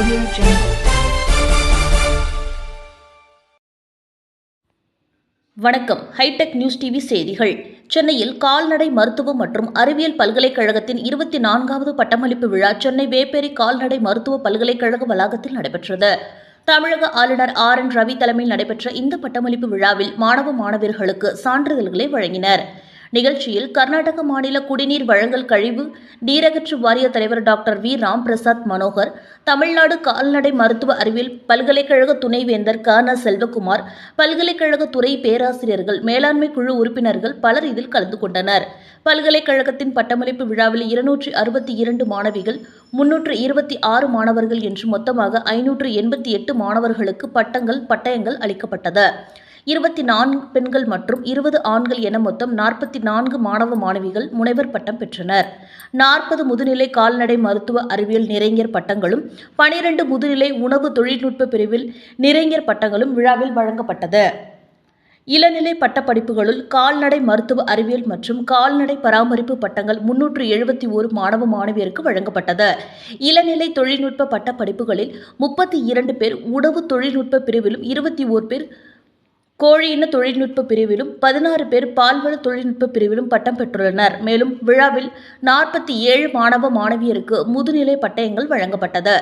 Audio Jungle. வணக்கம் hitech news TV செய்திகள். சென்னையில் கால்நடை மருத்துவம் மற்றும் அறிவியல் பல்கலைக்கழகத்தின் இருபத்தி நான்காவது பட்டமளிப்பு விழா சென்னை வேப்பேரி கால்நடை மருத்துவ பல்கலைக்கழக வளாகத்தில் நடைபெற்றது. தமிழக ஆளுநர் ஆர் என் ரவி தலைமையில் நடைபெற்ற இந்த பட்டமளிப்பு விழாவில் மாணவ மாணவியர்களுக்கு சான்றிதழ்களை வழங்கினர். நிகழ்ச்சியில் கர்நாடக மாநில குடிநீர் வழங்கல் கழிவு நீரகற்று வாரிய தலைவர் டாக்டர் வி. ராம் பிரசாத் மனோகர் தமிழ்நாடு கால்நடை மருத்துவ அறிவியல் பல்கலைக்கழக துணைவேந்தர் கன செல்வகுமார் பல்கலைக்கழக துறை பேராசிரியர்கள் மேலாண்மை குழு உறுப்பினர்கள் பலர் இதில் கலந்து கொண்டனர். பல்கலைக்கழகத்தின் பட்டமளிப்பு விழாவில் இருநூற்றி அறுபத்தி இரண்டு மாணவிகள் முன்னூற்று இருபத்தி ஆறு மாணவர்கள் என்று மொத்தமாக ஐநூற்று எண்பத்தி எட்டு மாணவர்களுக்கு பட்டங்கள் பட்டயங்கள் அளிக்கப்பட்டது. இருபத்தி நான்கு பெண்கள் மற்றும் இருபது ஆண்கள் என மொத்தம் நாற்பத்தி நான்கு மாணவ மாணவிகள் முனைவர் பட்டம் பெற்றனர். நாற்பது முதுநிலை கால்நடை மருத்துவ அறிவியல் நிறைஞர் பட்டங்களும் பனிரெண்டு முதுநிலை உணவு தொழில்நுட்ப பிரிவில் நிறைஞர் பட்டங்களும் விழாவில் வழங்கப்பட்டது. இளநிலை பட்டப்படிப்புகளுள் கால்நடை மருத்துவ அறிவியல் மற்றும் கால்நடை பராமரிப்பு பட்டங்கள் முன்னூற்று எழுபத்தி ஒரு மாணவ மாணவியருக்கு வழங்கப்பட்டது. இளநிலை தொழில்நுட்ப பட்டப்படிப்புகளில் முப்பத்தி இரண்டு பேர் உணவு தொழில்நுட்ப பிரிவிலும் இருபத்தி ஓர் பேர் கோழியின தொழில்நுட்ப பிரிவிலும் பதினாறு பேர் பால்வள தொழில்நுட்ப பிரிவிலும் பட்டம் பெற்றுள்ளனர். மேலும் விழாவில் நாற்பத்தி ஏழு மாணவ மாணவியருக்கு முதுநிலை பட்டயங்கள் வழங்கப்பட்டது.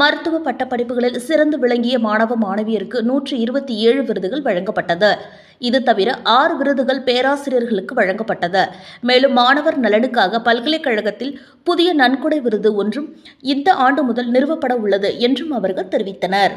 மருத்துவ பட்டப்படிப்புகளில் சிறந்து விளங்கிய மாணவ மாணவியருக்கு நூற்றி இருபத்தி ஏழு விருதுகள் வழங்கப்பட்டது. இது தவிர ஆறு விருதுகள் பேராசிரியர்களுக்கு வழங்கப்பட்டது. மேலும் மாணவர் நலனுக்காக பல்கலைக்கழகத்தில் புதிய நன்கொடை விருது ஒன்றும் இந்த ஆண்டு முதல் நிறுவப்பட உள்ளது என்றும் அவர்கள் தெரிவித்தனர்.